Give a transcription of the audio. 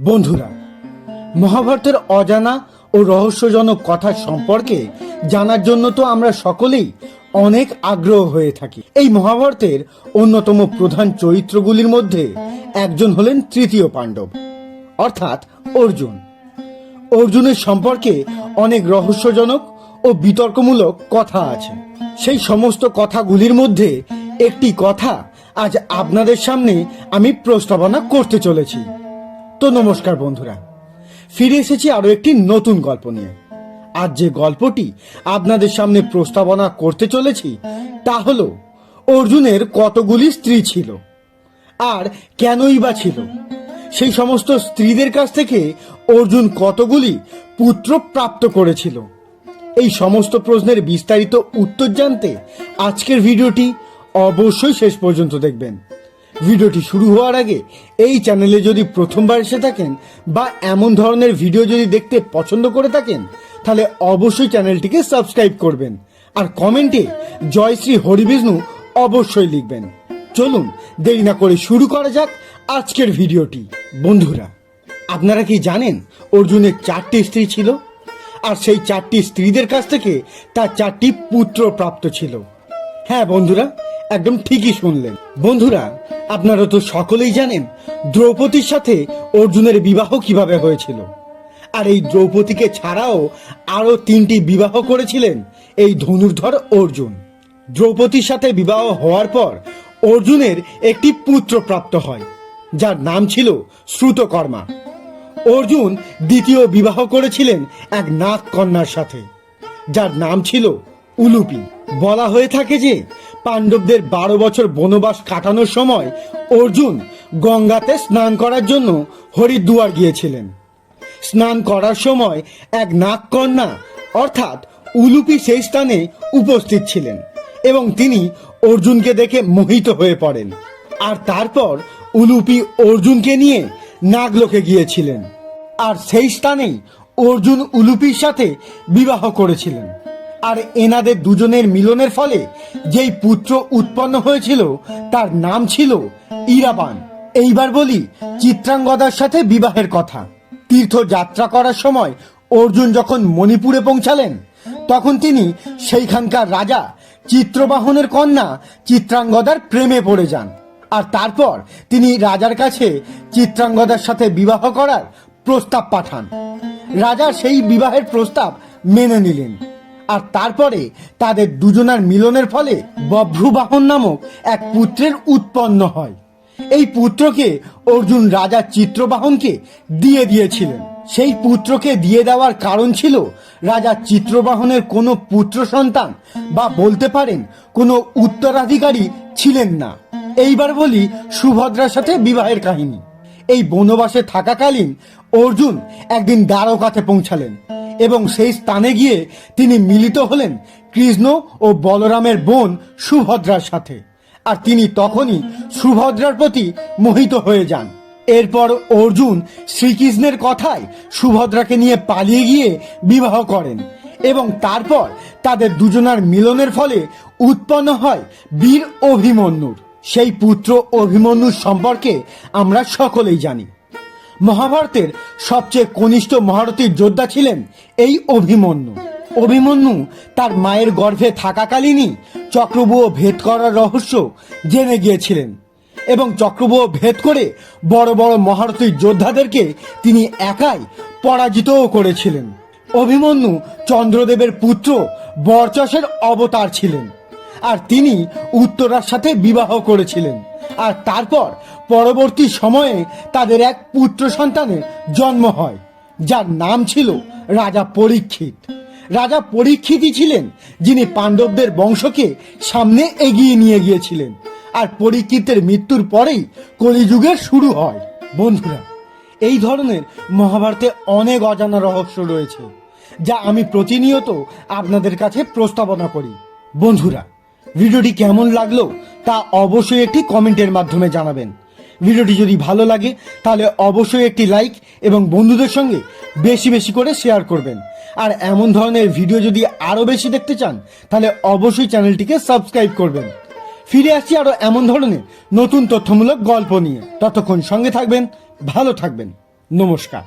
বন্ধুরা, মহাভারতের অজানা ও রহস্যজনক কথা সম্পর্কে জানার জন্য তো আমরা সকলেই অনেক আগ্রহ হয়ে থাকি। এই মহাভারতের অন্যতম প্রধান চরিত্রগুলির মধ্যে একজন হলেন তৃতীয় পাণ্ডব, অর্থাৎ অর্জুন। অর্জুনের সম্পর্কে অনেক রহস্যজনক ও বিতর্কমূলক কথা আছে। সেই সমস্ত কথাগুলির মধ্যে একটি কথা আজ আপনাদের সামনে আমি প্রস্তাবনা করতে চলেছি। তো নমস্কার বন্ধুরা। ফিরে এসেছি আরও একটি নতুন গল্প নিয়ে। আজ যে গল্পটি আপনাদের সামনে প্রস্তাবনা করতে চলেছি, তা হলো, অর্জুনের কতগুলি স্ত্রী ছিল আর কেনই বা ছিল? সেই সমস্ত স্ত্রীদের কাছ থেকে অর্জুন কতগুলি পুত্র প্রাপ্ত করেছিল? এই সমস্ত প্রশ্নের বিস্তারিত উত্তর জানতে আজকের ভিডিওটি অবশ্যই শেষ পর্যন্ত দেখবেন। ভিডিওটি শুরু হওয়ার আগে এই চ্যানেলে যদি প্রথমবার এসে থাকেন বা এমন ধরনের ভিডিও যদি দেখতে পছন্দ করে থাকেন, তাহলে অবশ্যই চ্যানেলটিকে সাবস্ক্রাইব করবেন। আর কমেন্টে জয় শ্রী হরিবিষ্ণু অবশ্যই লিখবেন। চলুন, দেরি না করে শুরু করা যাক আজকের ভিডিওটি। বন্ধুরা, আপনারা কি জানেন অর্জুনের চারটি স্ত্রী ছিল? আর সেই চারটি স্ত্রীদের কাছ থেকে তার চারটি পুত্র প্রাপ্ত ছিল। হ্যাঁ বন্ধুরা একদম ঠিকই শুনলেন। বন্ধুরা, আপনারা তো সকলেই জানেন দ্রৌপদীর সাথে অর্জুনের বিবাহ কীভাবে হয়েছিল। আর এই দ্রৌপদীকে ছাড়াও আরও তিনটি বিবাহ করেছিলেন এই ধনুর্ধর অর্জুন। দ্রৌপদীর সাথে বিবাহ হওয়ার পর অর্জুনের একটি পুত্র প্রাপ্ত হয়, যার নাম ছিল শ্রুতকর্মা। অর্জুন দ্বিতীয় বিবাহ করেছিলেন এক নাগ কন্যার সাথে, যার নাম ছিল উলুপি। বলা হয়ে থাকে যে পাণ্ডবদের বারো বছর বনবাস কাটানোর সময় অর্জুন গঙ্গাতে স্নান করার জন্য হরিদ্বার গিয়েছিলেন। স্নান করার সময় এক নাগকন্যা, অর্থাৎ উলুপি সেই স্থানে উপস্থিত ছিলেন এবং তিনি অর্জুনকে দেখে মোহিত হয়ে পড়েন। আর তারপর উলুপি অর্জুনকে নিয়ে নাগলোকে গিয়েছিলেন। আর সেই স্থানেই অর্জুন উলুপির সাথে বিবাহ করেছিলেন। আর এনাদের দুজনের মিলনের ফলে যেই পুত্র উৎপন্ন হয়েছিল, তার নাম ছিল ইরাবান। এইবার বলি চিত্রাঙ্গদার সাথে বিবাহের কথা। তীর্থযাত্রা করার সময় অর্জুন যখন মণিপুরে পৌঁছালেন, তখন তিনি সেইখানকার রাজা, চিত্রবাহনের কন্যা চিত্রাঙ্গদার প্রেমে পড়ে যান। আর তারপর তিনি রাজার কাছে চিত্রাঙ্গদার সাথে বিবাহ করার প্রস্তাব পাঠান। রাজা সেই বিবাহের প্রস্তাব মেনে নিলেন। আর তারপরে তাদের দুজনার মিলনের ফলে বভ্রুবাহন নামক এক পুত্রের উৎপন্ন হয়। এই পুত্রকে অর্জুন রাজা চিত্রবাহনকে দিয়ে দিয়েছিলেন। সেই পুত্রকে দিয়ে দেওয়ার কারণ ছিল রাজা চিত্রবাহনের কোনো পুত্র সন্তান বা বলতে পারেন কোনো উত্তরাধিকারী ছিলেন না। এইবার বলি সুভদ্রার সাথে বিবাহের কাহিনী। এই বনবাসে থাকাকালীন অর্জুন একদিন দ্বারকাতে পৌঁছালেন। এবং সেই স্থানে গিয়ে তিনি মিলিত হলেন কৃষ্ণ ও বলরামের বোন সুভদ্রার সাথে। আর তিনি তখনই সুভদ্রার প্রতি মোহিত হয়ে যান। এরপর অর্জুন শ্রীকৃষ্ণের কথায় সুভদ্রাকে নিয়ে পালিয়ে গিয়ে বিবাহ করেন এবং তারপর তাদের দুজনার মিলনের ফলে উৎপন্ন হয় বীর অভিমন্যুর। সেই পুত্র অভিমন্যুর সম্পর্কে আমরা সকলেই জানি। মহাভারতের সবচেয়ে কনিষ্ঠ মহারথীর যোদ্ধা ছিলেন এই অভিমন্যু। অভিমন্যু তার মায়ের গর্ভে থাকাকালীনই চক্রবুহ ভেদ করার রহস্য জেনে গিয়েছিলেন এবং চক্রবুহ ভেদ করে বড় বড় মহারথীর যোদ্ধাদেরকে তিনি একাই পরাজিতও করেছিলেন। অভিমন্যু চন্দ্রদেবের পুত্র বরচসের অবতার ছিলেন, আর তিনি উত্তরার সাথে বিবাহ করেছিলেন। আর তারপর পরবর্তী সময়ে তাদের এক পুত্র সন্তানের জন্ম হয়, যার নাম ছিল রাজা পরীক্ষিত। রাজা পরীক্ষিতই ছিলেন, যিনি পাণ্ডবদের বংশকে সামনে এগিয়ে নিয়ে গিয়েছিলেন। আর পরীক্ষিতের মৃত্যুর পরেই কলিযুগের শুরু হয়। বন্ধুরা, এই ধরনের মহাভারতে অনেক অজানা রহস্য রয়েছে, যা আমি প্রতিনিয়ত আপনাদের কাছে প্রস্তাবনা করি। বন্ধুরা, ভিডিওটি কেমন লাগল তা অবশ্যই একটি কমেন্টের মাধ্যমে জানাবেন। ভিডিওটি যদি ভালো লাগে, তাহলে অবশ্যই একটি লাইক এবং বন্ধুদের সঙ্গে বেশি বেশি করে শেয়ার করবেন। আর এমন ধরনের ভিডিও যদি আরও বেশি দেখতে চান, তাহলে অবশ্যই চ্যানেলটিকে সাবস্ক্রাইব করবেন। ফিরে আসছি আরও এমন ধরনের নতুন তথ্যমূলক গল্প নিয়ে। ততক্ষণ সঙ্গে থাকবেন, ভালো থাকবেন। নমস্কার।